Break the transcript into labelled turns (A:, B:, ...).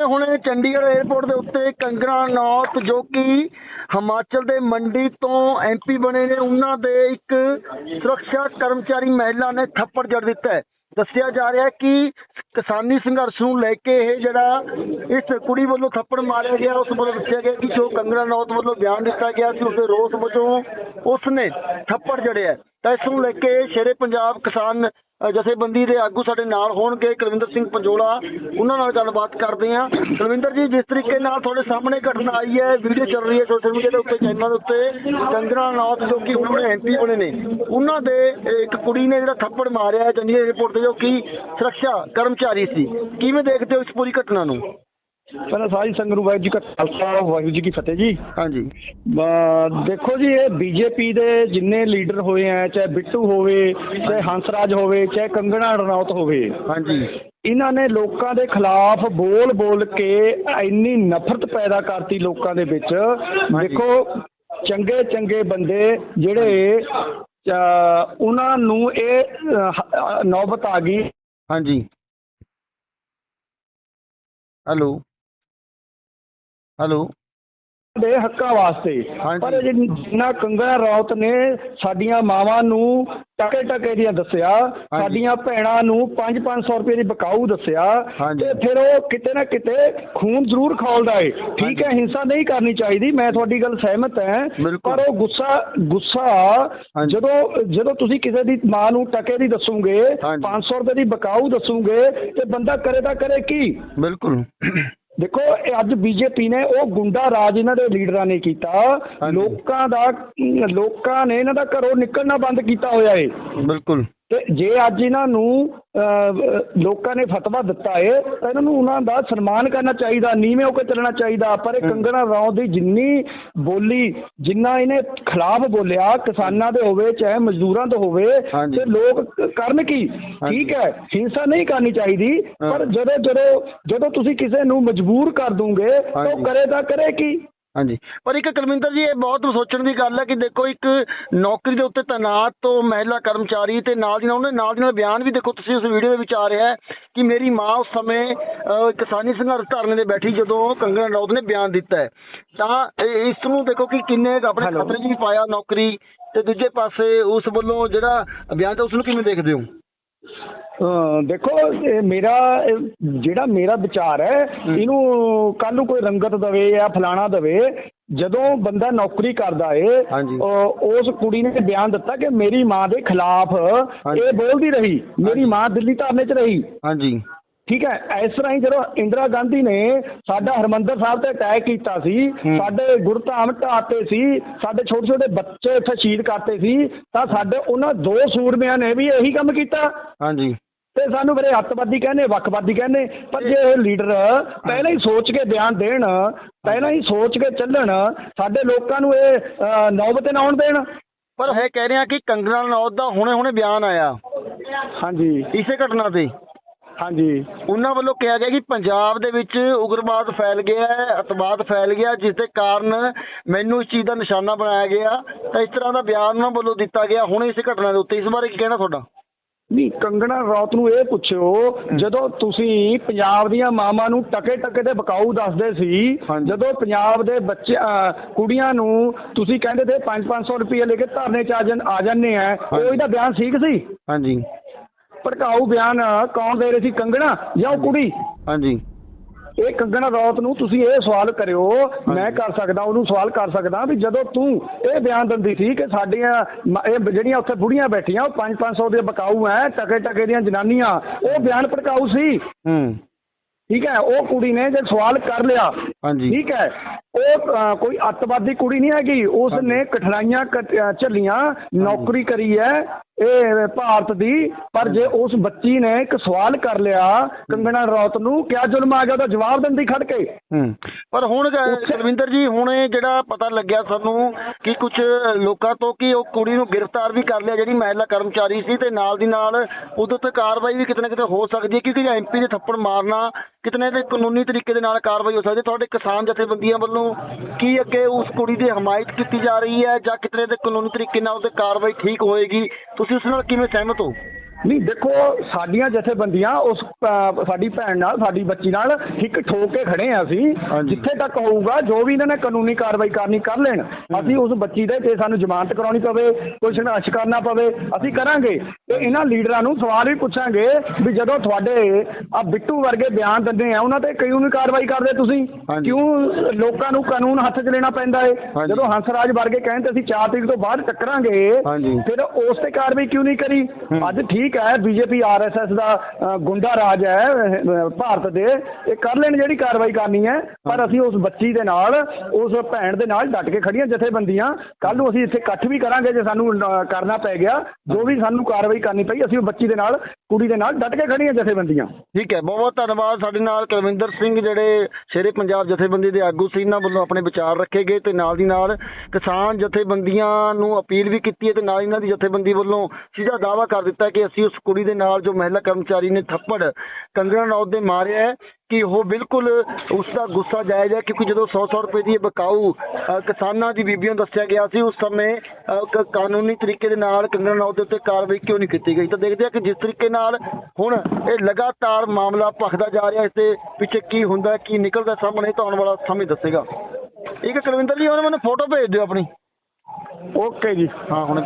A: ਹੁਣ ਚੰਡੀਗੜ੍ਹ 에ਅਰਪੋਰਟ ਦੇ ਉੱਤੇ ਕੰਗਣਾ ਨੌਤ ਜੋ ਕਿ ਹਿਮਾਚਲ ਦੇ ਮੰਡੀ ਤੋਂ ਐਮਪੀ ਬਣੇ ਨੇ, ਉਹਨਾਂ ਦੇ ਇੱਕ ਸੁਰੱਖਿਆ ਕਰਮਚਾਰੀ ਮਹਿਲਾ ਨੇ ਥੱਪੜ ਜੜ ਦਿੱਤਾ ਹੈ। ਦੱਸਿਆ ਜਾ ਰਿਹਾ ਹੈ ਕਿ ਕਿਸਾਨੀ ਸੰਘਰਸ਼ ਨੂੰ ਲੈ ਕੇ ਇਹ ਜਿਹੜਾ ਇਸ ਕੁੜੀ ਵੱਲੋਂ ਥੱਪੜ ਮਾਰਿਆ ਗਿਆ, ਉਸ ਵੱਲੋਂ ਦੱਸਿਆ ਗਿਆ ਕਿ ਜੋ ਕੰਗਣਾ ਨੌਤ ਵੱਲੋਂ ਬਿਆਨ ਦਿੱਤਾ ਗਿਆ ਸੀ, ਉਸਦੇ ਰੋਸ ਵਜੋਂ ਉਸਨੇ ਥੱਪੜ ਜੜਿਆ ਤਾਂ ਇਸ ਨੂੰ ਲੈ ਕੇ ਸ਼ੇਰੇ ਪੰਜਾਬ ਕਿਸਾਨ ਜਥੇਬੰਦੀ ਦੇ ਆਗੂ ਸਾਡੇ ਨਾਲ ਹੋਣਗੇ, ਕੁਲਵਿੰਦਰ ਸਿੰਘ ਪੰਜੋਲਾ, ਉਹਨਾਂ ਨਾਲ ਗੱਲਬਾਤ ਕਰਦੇ ਹਾਂ। ਕੁਲਵਿੰਦਰ ਜੀ, ਜਿਸ ਤਰੀਕੇ ਨਾਲ ਤੁਹਾਡੇ ਸਾਹਮਣੇ ਘਟਨਾ ਆਈ ਹੈ ਵੀਡੀਓ ਚੱਲ ਰਹੀ ਹੈ ਸੋਸ਼ਲ ਮੀਡੀਆ ਦੇ ਉੱਤੇ ਚੈਨਲ ਦੇ ਉੱਤੇ ਕੰਗਣਾ ਨੌਤ ਜੋ ਕਿ ਹੁਣ ਐਮਪੀ ਬਣੇ ਨੇ, ਉਹਨਾਂ ਦੇ ਇੱਕ ਕੁੜੀ ਨੇ ਜਿਹੜਾ ਥੱਪੜ ਮਾਰਿਆ ਹੈ ਚੰਡੀਗੜ੍ਹ 에ਅਰਪੋਰਟ ਤੇ ਜੋ ਕਿ ਸੁਰੱਖਿਆ ਕਰਮਚਾਰੀ ਸੀ। ਕਿਵੇਂ ਦੇਖਦੇ ਹੋ ਇਸ ਪੂਰੀ ਘਟਨਾ ਨੂੰ?
B: ਪਹਿਲਾਂ ਸਾਰੀ ਸੰਗਤ ਨੂੰ ਵਾਹਿਗੁਰੂ ਜੀ ਕਾ ਖਾਲਸਾ ਵਾਹਿਗੁਰੂ ਜੀ ਕੀ ਫਤਿਹ ਜੀ।
A: ਹਾਂਜੀ।
B: ਦੇਖੋ ਜੀ ਇਹ ਬੀਜੇਪੀ ਦੇ ਜਿੰਨੇ ਲੀਡਰ ਹੋਏ ਆ ਚਾਹੇ ਬਿੱਟੂ ਹੋਵੇ ਚਾਹੇ ਹੰਸਰਾਜ ਹੋਵੇ ਚਾਹੇ ਕੰਗਣਾ ਰਣੌਤ ਹੋਵੇ
A: ਹਾਂਜੀ।
B: ਇਹਨਾਂ ਨੇ ਲੋਕਾਂ ਦੇ ਖਿਲਾਫ ਬੋਲ ਬੋਲ ਕੇ ਇੰਨੀ ਨਫ਼ਰਤ ਪੈਦਾ ਕਰਤੀ ਲੋਕਾਂ ਦੇ ਵਿੱਚ। ਦੇਖੋ ਚੰਗੇ ਚੰਗੇ ਬੰਦੇ ਜਿਹੜੇ ਉਹਨਾਂ ਨੂੰ ਇਹ ਨੌਬਤ ਆ ਗਈ।
A: ਹਾਂਜੀ। ਹੈਲੋ। ਹੈਲੋ
B: ਦੇ ਹੱਕਾਂ ਵਾਸਤੇ
A: ਹਾਂਜੀ।
B: ਪਰ ਜਿੰਨਾ ਕੰਗਣਾ ਰਾਉਤ ਨੇ ਸਾਡੀਆਂ ਮਾਵਾਂ ਨੂੰ ਟਕੇ ਟਕੇ ਦੀਆਂ ਦੱਸਿਆ ਸਾਡੀਆਂ ਭੈਣਾਂ ਨੂੰ 5-500 ਰੁਪਏ ਦੀ ਬਕਾਊ ਦੱਸਿਆ
A: ਹਾਂਜੀ।
B: ਤੇ ਫਿਰ ਉਹ ਕਿਤੇ ਨਾ ਕਿਤੇ ਖੂਨ ਜ਼ਰੂਰ ਖੌਲਦਾ ਏ ਠੀਕ ਹੈ ਹਿੰਸਾ ਨਹੀਂ ਕਰਨੀ ਚਾਹੀਦੀ ਮੈਂ ਤੁਹਾਡੀ ਗੱਲ ਸਹਿਮਤ ਹਾਂ
A: ਬਿਲਕੁਲ।
B: ਪਰ ਉਹ ਗੁੱਸਾ ਗੁੱਸਾ
A: ਹਾਂਜੀ।
B: ਜਦੋਂ ਜਦੋਂ ਤੁਸੀਂ ਕਿਸੇ ਦੀ ਮਾਂ ਨੂੰ ਟਕੇ ਦੀ ਦੱਸੋਗੇ
A: ਹਾਂਜੀ।
B: 500 ਰੁਪਏ ਦੀ ਬਕਾਊ ਦੱਸੋਗੇ ਤੇ ਬੰਦਾ ਕਰੇ ਤਾਂ ਕਰੇ ਕੀ
A: ਬਿਲਕੁਲ
B: ਦੇਖੋ ਇਹ ਅੱਜ ਬੀਜੇਪੀ ਨੇ ਉਹ ਗੁੰਡਾ ਰਾਜ ਇਹਨਾਂ ਦੇ ਲੀਡਰਾਂ ਨੇ ਕੀਤਾ। ਲੋਕਾਂ ਦਾ ਲੋਕਾਂ ਨੇ ਇਹਨਾਂ ਦਾ ਘਰੋਂ ਨਿਕਲਣਾ ਬੰਦ ਕੀਤਾ ਹੋਇਆ ਏ।
A: ਬਿਲਕੁਲ।
B: ਤੇ ਜੇ ਅੱਜ ਇਹਨਾਂ ਨੂੰ ਅਹ, ਲੋਕਾਂ ਨੇ ਫਤਵਾ ਦਿੱਤਾ ਏ ਤਾਂ ਇਹਨਾਂ ਨੂੰ ਉਹਨਾਂ ਦਾ ਸਨਮਾਨ ਕਰਨਾ ਚਾਹੀਦਾ ਨੀਵੇਂ ਹੋ ਕੇ ਚੱਲਣਾ ਚਾਹੀਦਾ। ਪਰ ਇਹ ਕੰਗਣਾ ਰਾਉ ਦੀ ਜਿੰਨੀ ਬੋਲੀ ਜਿੰਨਾ ਇਹਨੇ ਖਿਲਾਫ ਬੋਲਿਆ ਕਿਸਾਨਾਂ ਦੇ ਹੋਵੇ ਚਾਹੇ ਮਜ਼ਦੂਰਾਂ ਦੇ ਹੋਵੇ। ਤੇ ਲੋਕ ਕਰਨ ਕੀ? ਠੀਕ ਹੈ ਹਿੰਸਾ ਨਹੀਂ ਕਰਨੀ ਚਾਹੀਦੀ ਪਰ
A: ਹਾਂ।
B: ਜਦੋਂ ਜਦੋਂ ਜਦੋਂ ਤੁਸੀਂ ਕਿਸੇ ਨੂੰ ਮਜਬੂਰ ਕਰ ਦੋਗੇ ਤਾਂ ਕਰੇ ਤਾਂ ਕਰੇ ਕੀ?
A: ਹਾਂਜੀ। ਪਰ ਇੱਕ ਕੁਲਵਿੰਦਰ ਜੀ ਇਹ ਬਹੁਤ ਸੋਚਣ ਦੀ ਗੱਲ ਹੈ ਕਿ ਦੇਖੋ ਇੱਕ ਨੌਕਰੀ ਦੇ ਉੱਤੇ ਤੈਨਾਤ ਤੋਂ ਮਹਿਲਾ ਕਰਮਚਾਰੀ ਤੇ ਨਾਲ ਦੀ ਨਾਲ ਉਹਨੇ ਨਾਲ ਦੀ ਨਾਲ ਬਿਆਨ ਵੀ ਦੇਖੋ ਤੁਸੀਂ ਉਸ ਵੀਡੀਓ ਦੇ ਵਿੱਚ ਆ ਰਿਹਾ ਹੈ ਕਿ ਮੇਰੀ ਮਾਂ ਉਸ ਸਮੇਂ ਕਿਸਾਨੀ ਸੰਘਰਸ਼ ਧਰਨੇ ਤੇ ਬੈਠੀ ਜਦੋਂ ਕੰਗਣਾ ਰਣੌਤ ਨੇ ਬਿਆਨ ਦਿੱਤਾ ਹੈ। ਤਾਂ ਇਸ ਨੂੰ ਦੇਖੋ ਕਿ ਕਿੰਨੇ ਆਪਣੇ. ਖਤਰੇ 'ਚ ਵੀ ਪਾਇਆ ਨੌਕਰੀ ਤੇ ਦੂਜੇ ਪਾਸੇ ਉਸ ਵੱਲੋਂ ਜਿਹੜਾ ਬਿਆਨ ਤਾਂ ਉਸ ਨੂੰ ਕਿਵੇਂ ਦੇਖਦੇ ਹੋ?
B: ਦੇਖੋ ਇਹ ਮੇਰਾ ਇਹ ਜਿਹੜਾ ਮੇਰਾ ਵਿਚਾਰ ਹੈ ਇਹਨੂੰ ਕੱਲ ਨੂੰ ਕੋਈ ਰੰਗਤ ਦਵੇ ਜਾਂ ਫਲਾਣਾ ਦਵੇ ਜਦੋਂ ਬੰਦਾ ਨੌਕਰੀ ਕਰਦਾ ਏ
A: ਹਾਂਜੀ।
B: ਉਸ ਕੁੜੀ ਨੇ ਬਿਆਨ ਦਿੱਤਾ ਕਿ ਮੇਰੀ ਮਾਂ ਦੇ ਖਿਲਾਫ। ਇਹ ਬੋਲਦੀ ਰਹੀ ਮੇਰੀ ਮਾਂ ਦਿੱਲੀ ਧਰਨੇ 'ਚ ਰਹੀ
A: ਹਾਂਜੀ
B: ਠੀਕ ਹੈ ਇਸ ਤਰ੍ਹਾਂ ਹੀ ਜਦੋਂ ਇੰਦਰਾ ਗਾਂਧੀ ਨੇ ਸਾਡਾ ਹਰਮੰਦਰ ਸਾਹਿਬ ਤੇ ਅਟੈਕ ਕੀਤਾ ਸੀ। ਸਾਡੇ ਗੁਰਧਾਮ ਢਾਤੇ ਸੀ ਸਾਡੇ ਛੋਟੇ ਛੋਟੇ ਬੱਚੇ ਇੱਥੇ ਸ਼ਹੀਦ ਕਰਤੇ ਸੀ ਤਾਂ ਸਾਡੇ ਉਹਨਾਂ ਦੋ ਸੂਰਮਿਆਂ ਨੇ ਵੀ ਇਹੀ ਕੰਮ ਕੀਤਾ
A: ਹਾਂਜੀ
B: ਤੇ ਸਾਨੂੰ ਫਿਰ ਇਹ ਅੱਤਵਾਦੀ ਕਹਿੰਦੇ ਵੱਖਵਾਦੀ ਕਹਿੰਦੇ ਪਰ ਜੇ ਇਹ ਲੀਡਰ ਪਹਿਲਾਂ ਹੀ ਸੋਚ ਕੇ ਬਿਆਨ ਦੇਣ ਪਹਿਲਾਂ ਹੀ ਸੋਚ ਕੇ ਚੱਲਣ ਸਾਡੇ ਲੋਕਾਂ ਨੂੰ ਇਹ ਨੌਬਤ ਨਾ ਆਉਣ ਦੇਣ।
A: ਪਰ ਇਹ ਕਹਿ ਰਹੇ ਆ ਕਿ ਕੰਗਣਾ ਰਣੌਤ ਦਾ ਹੁਣੇ ਹੁਣੇ ਬਿਆਨ ਆਇਆ।
B: ਹਾਂਜੀ।
A: ਇਸੇ ਘਟਨਾ ਤੇ।
B: ਹਾਂਜੀ।
A: ਉਹਨਾਂ ਵੱਲੋਂ ਕਿਹਾ ਗਿਆ ਕਿ ਪੰਜਾਬ ਦੇ ਵਿੱਚ ਉਗਰਵਾਦ ਫੈਲ ਗਿਆ ਹੈ ਅਤਵਾਦ ਫੈਲ ਗਿਆ ਜਿਸ ਦੇ ਕਾਰਨ ਮੈਨੂੰ ਇਸ ਚੀਜ਼ ਦਾ ਨਿਸ਼ਾਨਾ ਬਣਾਇਆ ਗਿਆ। ਤਾਂ ਇਸ ਤਰ੍ਹਾਂ ਦਾ ਬਿਆਨ ਉਹਨਾਂ ਵੱਲੋਂ ਦਿੱਤਾ ਗਿਆ। ਹੁਣ ਇਸ ਘਟਨਾ ਦੇ ਉੱਤੇ ਇਸ ਬਾਰੇ ਕੀ ਕਹਿਣਾ ਤੁਹਾਡਾ?
B: ਨਹੀਂ ਕੰਗਣਾ ਰੌਤ ਨੂੰ ਇਹ ਪੁੱਛਿਓ ਜਦੋਂ ਤੁਸੀਂ ਪੰਜਾਬ ਦੀਆਂ ਮਾਵਾਂ ਨੂੰ ਟਕੇ ਟਕੇ ਤੇ ਬਕਾਊ ਦੱਸਦੇ ਸੀ। ਜਦੋਂ ਪੰਜਾਬ ਦੇ ਬੱਚੇ ਕੁੜੀਆਂ ਨੂੰ ਤੁਸੀਂ ਕਹਿੰਦੇ ਤੇ 5-500 ਰੁਪਏ ਲੈ ਕੇ ਧਰਨੇ ਚ ਆ ਜਾਂਦੇ ਆ ਉਹ ਇਹਦਾ ਬਿਆਨ ਠੀਕ ਸੀ?
A: ਹਾਂਜੀ।
B: ਭੜਕਾਊ ਬਿਆਨ ਕੌਣ ਦੇ ਰਹੇ ਸੀ ਕੰਗਣਾ ਜਾਂ ਉਹ ਕੁੜੀ?
A: ਹਾਂਜੀ।
B: ਇਹ ਕੰਗਣਾ ਰੌਤ ਨੂੰ ਤੁਸੀਂ ਇਹ ਸਵਾਲ ਕਰਿਓ ਮੈਂ ਕਰ ਸਕਦਾ ਉਹਨੂੰ ਸਵਾਲ ਕਰ ਸਕਦਾ ਵੀ ਜਦੋਂ ਤੂੰ ਇਹ ਬਿਆਨ ਦਿੰਦੀ ਸੀ ਕਿ ਸਾਡੀਆਂ ਮ- ਇਹ ਜਿਹੜੀਆਂ ਉੱਥੇ ਬੁੜੀਆਂ ਬੈਠੀਆਂ ਉਹ 5-500 ਦੇ ਬਕਾਊ ਐ ਟਕੇ ਟਕੇ ਦੀਆਂ ਜਨਾਨੀਆਂ ਉਹ ਬਿਆਨ ਭੜਕਾਊ ਸੀ।
A: ਹੂੰ।
B: ਠੀਕ ਹੈ ਉਹ ਕੁੜੀ ਨੇ ਜੇ ਸਵਾਲ ਕਰ ਲਿਆ
A: ਹਾਂਜੀ।
B: ਠੀਕ ਹੈ ਉਹ ਅ, ਕੋਈ ਅੱਤਵਾਦੀ ਕੁੜੀ ਨਹੀਂ ਹੈਗੀ ਉਸ ਨੇ ਕਠਿਨਾਈਆਂ ਅ, ਝੱਲੀਆਂ ਨੌਕਰੀ ਕਰੀ ਹੈ ਇਹ ਭਾਰਤ ਦੀ ਪਰ ਜੇ ਉਸ ਬੱਚੀ ਨੇ ਇੱਕ ਸਵਾਲ ਕਰ ਲਿਆ ਕੰਗਣਾ ਰੌਤ ਨੂੰ ਕਿਆ ਜ਼ੁਲਮ ਆ ਗਿਆ ਉਹਦਾ ਜਵਾਬ ਦਿੰਦੀ ਖੜ ਕੇ
A: ਹੂੰ। ਪਰ ਹੁਣ ਕੁਲਵਿੰਦਰ ਜੀ ਹੁਣ ਇਹ ਜਿਹੜਾ ਪਤਾ ਲੱਗਿਆ ਸਾਨੂੰ ਕਿ ਕੁਝ ਲੋਕਾਂ ਤੋਂ ਕਿ ਉਹ ਕੁੜੀ ਨੂੰ ਗ੍ਰਿਫਤਾਰ ਵੀ ਕਰ ਲਿਆ, ਜਿਹੜੀ ਮਹਿਲਾ ਕਰਮਚਾਰੀ ਸੀ ਤੇ ਨਾਲ ਦੀ ਨਾਲ ਉਹਦੇ ਉੱਤੇ ਕਾਰਵਾਈ ਵੀ ਕਿਤੇ ਨਾ ਕਿਤੇ ਹੋ ਸਕਦੀ ਹੈ, ਕਿਉਂਕਿ ਐਮਪੀ ਦੇ ਥੱਪੜ ਮਾਰਨਾ, ਕਿਤਨੇ ਤੇ ਕਾਨੂੰਨੀ ਤਰੀਕੇ ਦੇ ਨਾਲ ਕਾਰਵਾਈ ਹੋ ਸਕਦੀ ਹੈ, ਤੁਹਾਡੇ ਕਿਸਾਨ ਜਥੇਬੰਦੀਆਂ ਵੱਲੋਂ ਕੀ ਅੱਗੇ ਉਸ ਕੁੜੀ ਦੀ ਹਮਾਇਤ ਕੀਤੀ ਜਾ ਰਹੀ ਹੈ ਜਾਂ ਕਿਤਨੇ ਤੇ ਕਾਨੂੰਨੀ ਤਰੀਕੇ ਨਾਲ ਉਹਤੇ ਕਾਰਵਾਈ ਠੀਕ ਹੋਏਗੀ, ਤੁਸੀਂ ਉਸ ਨਾਲ ਕਿਵੇਂ ਸਹਿਮਤ ਹੋ?
B: ਨਹੀਂ ਦੇਖੋ ਸਾਡੀਆਂ ਜਥੇਬੰਦੀਆਂ ਉਸ ਸਾਡੀ ਭੈਣ ਨਾਲ ਸਾਡੀ ਬੱਚੀ ਨਾਲ ਇੱਕ ਠੋਕ ਕੇ ਖੜੇ ਆ ਅਸੀਂ। ਜਿੱਥੇ ਤੱਕ ਹੋਊਗਾ ਜੋ ਵੀ ਇਹਨਾਂ ਨੇ ਕਾਨੂੰਨੀ ਕਾਰਵਾਈ ਕਰਨੀ ਕਰ ਲੈਣ ਅਸੀਂ ਉਸ ਬੱਚੀ ਦੇ ਤੇ ਸਾਨੂੰ ਜ਼ਮਾਨਤ ਕਰਾਉਣੀ ਪਵੇ ਕੋਈ ਸੰਘਰਸ਼ ਕਰਨਾ ਪਵੇ ਅਸੀਂ ਕਰਾਂਗੇ ਤੇ ਇਹਨਾਂ ਲੀਡਰਾਂ ਨੂੰ ਸਵਾਲ ਵੀ ਪੁੱਛਾਂਗੇ ਵੀ ਜਦੋਂ ਤੁਹਾਡੇ ਆ ਬਿੱਟੂ ਵਰਗੇ ਬਿਆਨ ਦਿੰਦੇ ਆ ਉਹਨਾਂ ਤੇ ਕਾਨੂੰਨੀ ਕਾਰਵਾਈ ਕਰਦੇ ਤੁਸੀਂ। ਕਿਉਂ ਲੋਕਾਂ ਨੂੰ ਕਾਨੂੰਨ ਹੱਥ 'ਚ ਲੈਣਾ ਪੈਂਦਾ
A: ਹਾਂਜੀ।
B: ਜਦੋਂ ਹੰਸਰਾਜ ਵਰਗੇ ਕਹਿੰਦੇ ਅਸੀਂ 4 ਤਰੀਕ ਤੋਂ ਬਾਅਦ ਟੱਕਰਾਂਗੇ। ਫਿਰ ਉਸ ਤੇ ਕਾਰਵਾਈ ਕਿਉਂ ਨਹੀਂ ਕਰੀ ਅੱਜ ਠੀਕ ਹੈ ਬੀਜੇਪੀ ਆਰਐਸਐਸ ਦਾ ਗੁੰਡਾ ਰਾਜ ਹੈ ਭਾਰਤ ਦੇ। ਇਹ ਕਰ ਲੈਣ ਜਿਹੜੀ ਕਾਰਵਾਈ ਕਰਨੀ ਹੈ, ਪਰ ਅਸੀਂ ਉਸ ਬੱਚੀ ਦੇ ਨਾਲ, ਉਸ ਭੈਣ ਦੇ ਨਾਲ ਡਟ ਕੇ ਖੜੀਆਂ ਜਥੇਬੰਦੀਆਂ। ਕੱਲ ਨੂੰ ਅਸੀਂ ਇੱਥੇ ਇਕੱਠ ਵੀ ਕਰਾਂਗੇ ਜੇ ਸਾਨੂੰ ਕਰਨਾ ਪੈ ਗਿਆ, ਜੋ ਵੀ ਸਾਨੂੰ ਕਾਰਵਾਈ ਕਰਨੀ ਪਈ, ਅਸੀਂ ਉਹ ਬੱਚੀ ਦੇ ਨਾਲ, ਕੁੜੀ ਦੇ ਨਾਲ ਡਟ ਕੇ ਖੜੀਆਂ ਜਥੇਬੰਦੀਆਂ।
A: ਠੀਕ ਹੈ ਬਹੁਤ ਬਹੁਤ ਧੰਨਵਾਦ ਸਾਡੇ ਨਾਲ ਕੁਲਵਿੰਦਰ ਸਿੰਘ ਜਿਹੜੇ ਸ਼ੇਰੇ ਪੰਜਾਬ ਜਥੇਬੰਦੀ ਦੇ ਆਗੂ ਸੀ, ਇਹਨਾਂ ਵੱਲੋਂ ਆਪਣੇ ਵਿਚਾਰ ਰੱਖੇ ਗਏ ਤੇ ਨਾਲ ਦੀ ਨਾਲ ਕਿਸਾਨ ਜਥੇਬੰਦੀਆਂ ਨੂੰ ਅਪੀਲ ਵੀ ਕੀਤੀ ਹੈ ਤੇ ਨਾਲ ਇਹਨਾਂ ਦੀ ਜਥੇਬੰਦੀ ਵੱਲੋਂ ਸਿੱਧਾ ਦਾਅਵਾ ਕਰ ਦਿੱਤਾ ਕਿ ਅਸੀਂ ਉਸ ਕੁੜੀ ਦੇ ਨਾਲ ਜੋ ਮਹਿਲਾ ਕਰਮਚਾਰੀ ਨੇ ਥੱਪੜ ਕੰਗਣਾ ਰਣੌਤ ਦੇ ਮਾਰਿਆ ਹੈ ਕਿ ਉਹ ਬਿਲਕੁਲ ਉਸ ਦਾ ਗੁੱਸਾ ਜਾਇਜ਼ ਹੈ ਕਿਉਂਕਿ ਜਦੋਂ 100-100 ਰੁਪਏ ਦੀ ਬਕਾਊ ਕਿਸਾਨਾਂ ਦੀ ਬੀਬੀਆਂ ਦੱਸਿਆ ਗਿਆ ਸੀ ਉਸ ਸਮੇਂ ਕਾਨੂੰਨੀ ਤਰੀਕੇ ਦੇ ਨਾਲ ਕੰਗਣਾ ਰਣੌਤ ਦੇ ਉੱਤੇ ਕਾਰਵਾਈ ਕਿਉਂ ਨਹੀਂ ਕੀਤੀ ਗਈ? ਤਾਂ ਦੇਖਦੇ ਹਾਂ ਕਿ ਜਿਸ ਤਰੀਕੇ ਨਾਲ ਹੁਣ ਇਹ ਲਗਾਤਾਰ ਮਾਮਲਾ ਭਖਦਾ ਜਾ ਰਿਹਾ ਇਸ ਦੇ ਪਿੱਛੇ ਕੀ ਹੁੰਦਾ ਕੀ ਨਿਕਲਦਾ ਸਾਹਮਣੇ ਤਾਂ ਆਉਣ ਵਾਲਾ ਸਮੇਂ ਦੱਸੇਗਾ। ਇੱਕ ਕੁਲਵਿੰਦਰ ਜੀ ਉਹਨਾਂ ਮੈਨੂੰ ਫੋਟੋ ਭੇਜ ਦਿਓ ਆਪਣੀ।
B: ਓਕੇ ਜੀ।
A: ਹਾਂ ਹੁਣ